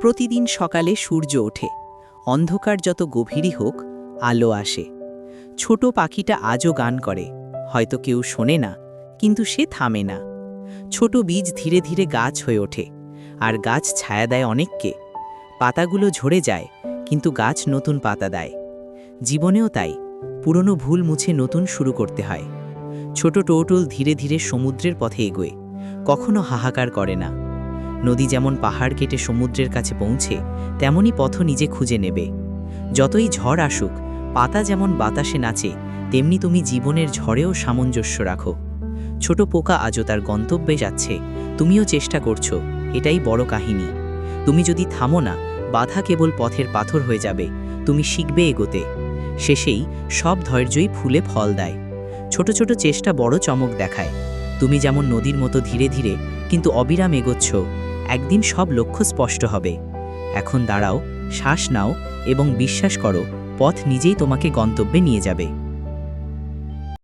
প্রতিদিন সকালে সূর্য ওঠে। অন্ধকার যত গভীরই হোক, আলো আসে। ছোট পাখিটা আজও গান করে। হয়তো কেউ শোনে না, কিন্তু সে থামে না। ছোট বীজ ধীরে ধীরে গাছ হয়ে ওঠে, আর গাছ ছায়া দেয় অনেককে। পাতাগুলো ঝরে যায়, কিন্তু গাছ নতুন পাতা দেয়। জীবনেও তাই, পুরনো ভুল মুছে নতুন শুরু করতে হয়। ছোট টোটল ধীরে ধীরে সমুদ্রের পথে এগোয়, কখনো হাহাকার করে না। নদী যেমন পাহাড় কেটে সমুদ্রের কাছে পৌঁছে, তেমনই পথ নিজে খুঁজে নেবে। যতই ঝড় আসুক, পাতা যেমন বাতাসে নাচে, তেমনি তুমি জীবনের ঝড়েও সামঞ্জস্য রাখো। ছোট পোকা আজও তার গন্তব্যে যাচ্ছে, তুমিও চেষ্টা করছ, এটাই বড় কাহিনী। তুমি যদি থামো না, বাধা কেবল পথের পাথর হয়ে যাবে, তুমি শিখবে এগোতে। শেষেই সব ধৈর্যই ফুলে ফল দেয়। ছোট ছোট চেষ্টা বড় চমক দেখায়। তুমি যেমন নদীর মতো ধীরে ধীরে, কিন্তু অবিরাম এগোচ্ছ। একদিন সব লক্ষ্য স্পষ্ট হবে। এখন দাঁড়াও, শ্বাস নাও এবং বিশ্বাস করো, পথ নিজেই তোমাকে গন্তব্যে নিয়ে যাবে।